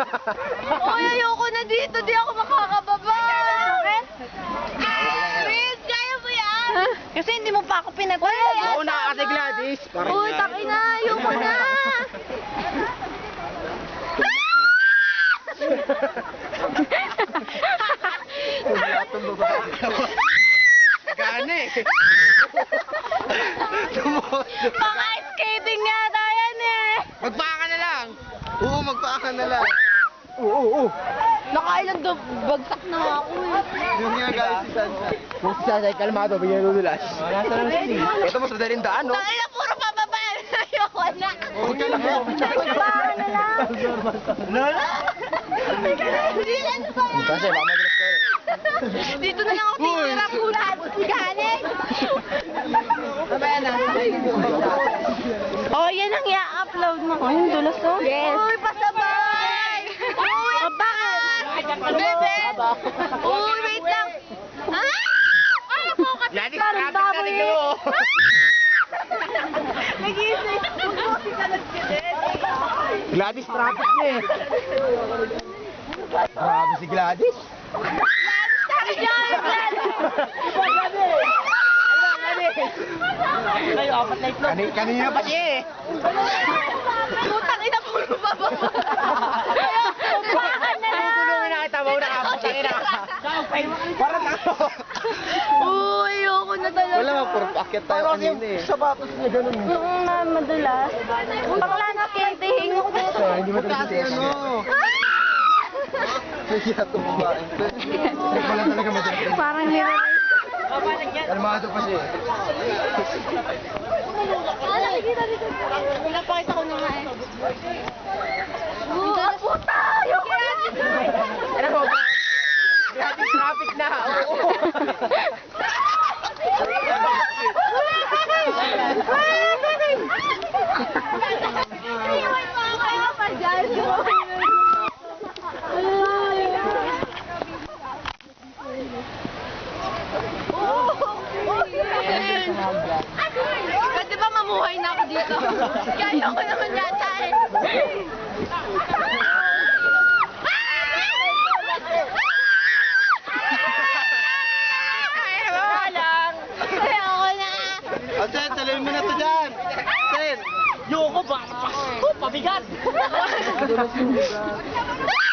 Uy, ayoko na dito. Di ako makakababa. Chris, kaya mo yan? Kasi hindi mo pa ako pinatay. Oo na kasi Gladys. Parang Uy, taki na. Ayoko na. Gana eh. Pang ice skating nga tayo eh. Magpaka na lang. Oo, magpaka na lang. Oo, oo, oo. Nakailan do, bagsak na ako eh. Yung ginagalit si Sansa. Kung si Sansa ay kalmado, bigyan nudulas. Wala sa lang si Ito mas madaling daan, no? Tangina, puro pababa. Ayoko na. Huwag ka na po. Nagpahan na lang. Lola? Na ano? Kasi, madulas ka ulit. Dito na lang ako titira kulat. Galing. Oh, yan ang i-upload mo. Ay, yung dulas to. Yes. Uy, pasabay. Uy, oh, bakit? Bebe. Uy, wait lang. Ah! Ay, ako kasi Gladys, parang traffic na eh. mo. Nag-iisip. Magbusi ka lang Gladys, traffic na eh. Grabe si Gladys. Kani kanina pa siya eh. Putang ina puro bababa. Bakit na lang? Tutulungin na kita, mauna ka. Putang ina ka. Parang ako. Uy, ayoko na talaga. Wala nga, puro paakyat tayo kanina eh. Sapatos niya ganun eh. Oo nga, madulas. Bakla na kiting. Hindi mo kasi ano. Kaya tumabain. Wala talaga madalas. Parang nire Kalmado pa siya eh. Ah, nakikita dito. Pinapakita ko na nga eh. Oh, puta! Ayoko na! Ano mo? Grabe traffic na. Oo. Iwan mo ako kayo pa dyan. Pwede ba mamuhay na ako dito? Kaya ko naman yata eh. Ayoko lang. Ayoko na. Oh, Sen, tuloy mo na to dyan. Sen. Yoko ba? Oh, pabigat! Nagka-traffic